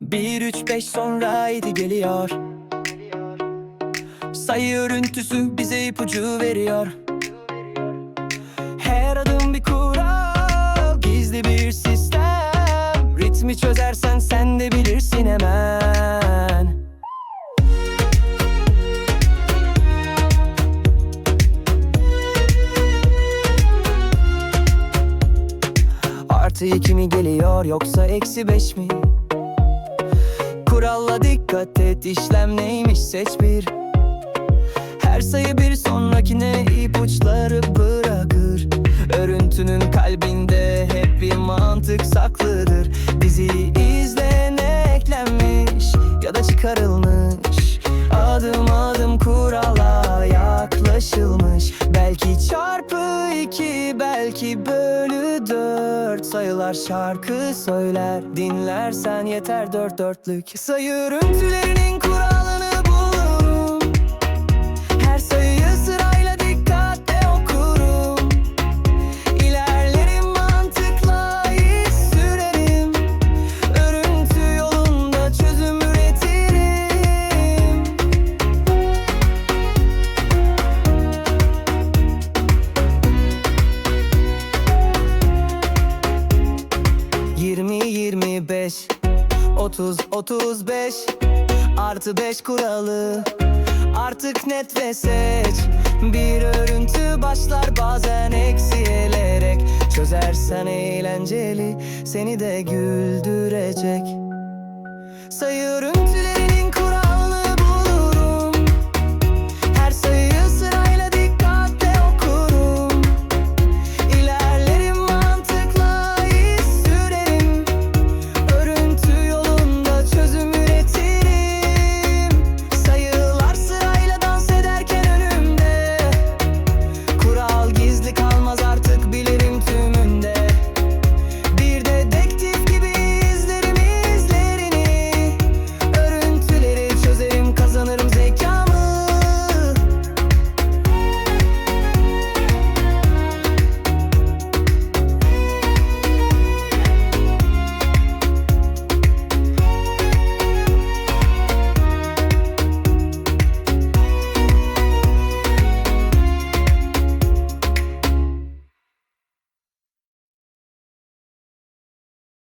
Bir üç beş sonra yedi geliyor. Sayı örüntüsü bize ipucu veriyor. Her adım bir kural Gizli bir sistem. Ritmi çözersen sen de bilirsin hemen. Artı iki mi geliyor yoksa eksi beş mi? Kuralla dikkat et işlem neymiş seç bir. Her sayı bir sonrakine ipuçları bırakır. Örüntünün kalbinde hep bir mantık saklıdır. Dizi izlene eklenmiş ya da çıkarılmış. Adım adım kurala yaklaşılmış. Belki çarpı iki belki bölü dört Sayılar şarkı söyler. Dinlersen yeter dört dörtlük. Sayı örüntülerinin kuralını 30 35 artı 5 kuralı. Artık net ve seç. Bir örüntü başlar bazen eksilerek Çözersen eğlenceli seni de güldürecek. Sayı örüntü